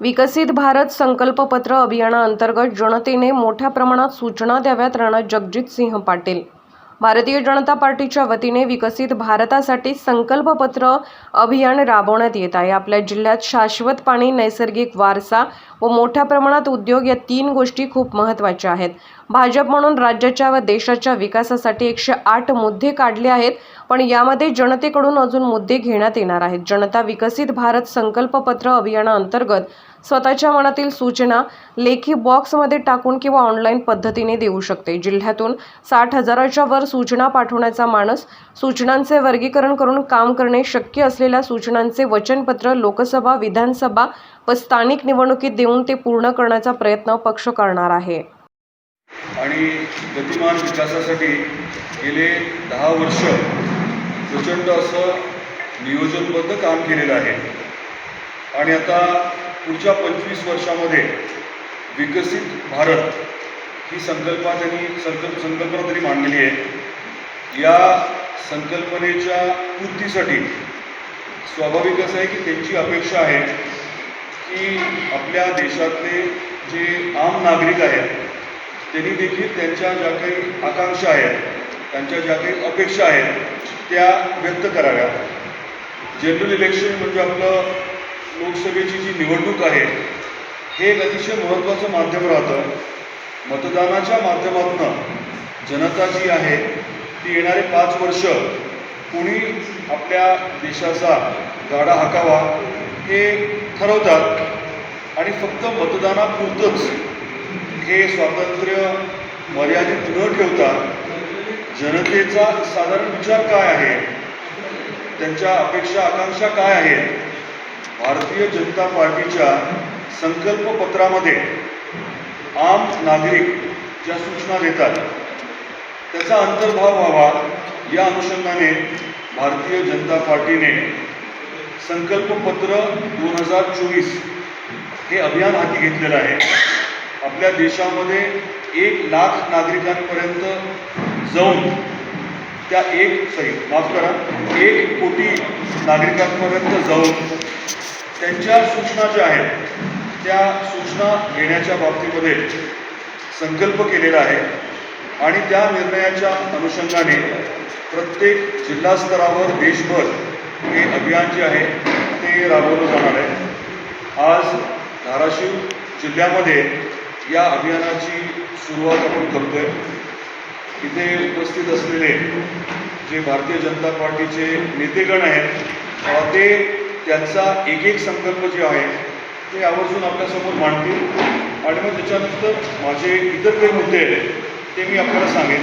विकसित भारत संकल्पपत्र अभियानाअंतर्गत जनतेने मोठ्या प्रमाणात सूचना द्याव्यात राणा जगजितसिंह पाटील. भारतीय जनता पार्टीच्या वतीने विकसित भारतासाठी संकल्पपत्र अभियान राबवण्यात येत आहे. आपल्या जिल्ह्यात शाश्वत पाणी नैसर्गिक वारसा व मोठ्या प्रमाणात उद्योग या तीन गोष्टी खूप महत्त्वाच्या आहेत. भाजप म्हणून राज्याच्या व देशाच्या विकासासाठी एकशे आठ मुद्दे काढले आहेत पण यामध्ये जनतेकडून अजून मुद्दे घेण्यात येणार आहेत. जनता विकसित भारत संकल्पपत्र अभियानाअंतर्गत स्वतःच्या मनातील सूचना लेखी बॉक्समध्ये टाकून किंवा ऑनलाईन पद्धतीने देऊ शकते. जिल्ह्यातून साठ हजाराच्या वर सूचना पाठवण्याचा मानस सूचनांचे वर्गीकरण करून काम करणे शक्य असलेल्या सूचनांचे वचनपत्र लोकसभा विधानसभा व स्थानिक निवडणुकीत देऊन ते पूर्ण करण्याचा प्रयत्न पक्ष करणार आहे. आणि गतिमान विकासासाठी गेले दहा वर्ष प्रचंड असं नियोजनबद्ध काम केलेलं आहे. आणि आता पुढच्या पंचवीस वर्षामध्ये विकसित भारत ही संकल्पना त्यांनी संकल्प संकल्पना त्यांनी मांडलेली आहे. या संकल्पनेच्या पूर्तीसाठी स्वाभाविकच आहे की त्यांची अपेक्षा आहे की आपल्या देशातले जे आम नागरिक आहेत त्यांनी देखील त्यांच्या ज्या काही आकांक्षा आहेत त्यांच्या ज्या काही अपेक्षा आहेत त्या व्यक्त कराव्या जनरल इलेक्शन म्हणजे आपलं लोकसभेची जी निवडणूक आहे हे एक अतिशय महत्त्वाचं माध्यम राहतं. मतदानाच्या माध्यमातून जनता जी आहे ती येणारे पाच वर्ष कुणी आपल्या देशाचा गाडा हाकावा हे ठरवतात. आणि फक्त मतदानापुरतंच हे स्वातंत्र्य मर्यादित न ठेवता जनतेचा साधारण विचार काय आहे? त्यांच्या अपेक्षा आकांक्षा काय आहेत? भारतीय जनता पार्टीच्या संकल्पपत्रामध्ये आम नागरिक ज्या सूचना देतात त्याचा अंतर्भाव व्हावा या अनुषंगाने भारतीय जनता पार्टीने संकल्पपत्र दोन हजार चोवीस हे अभियान हाती घेतलेलं आहे. आपल्या देशामध्ये एक लाख नागरिकांपर्यंत जाऊन त्या एक सॉरी माफ करा एक कोटी नागरिकांपर्यंत जाऊन त्यांच्या सूचना ज्या आहेत त्या सूचना घेण्याच्या बाबतीमध्ये संकल्प केलेला आहे आणि त्या निर्णयाच्या अनुषंगाने प्रत्येक जिल्हा स्तरावर देशभर हे अभियान जे आहे ते राबवलं जाणार आहे. आज धाराशिव जिल्ह्यामध्ये या अभियानाची सुरुवात आपण करतोय. इथे उपस्थित असलेले जे भारतीय जनता पार्टीचे नेतेगण आहेत ते त्यांचा एक एक संकल्प जे आहे ते आवर्जून आपल्यासमोर मांडतील. आणि मग त्याच्यानंतर माझे इतर काही मुद्दे आहेत ते मी आपल्याला सांगेन.